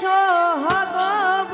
সোহাগ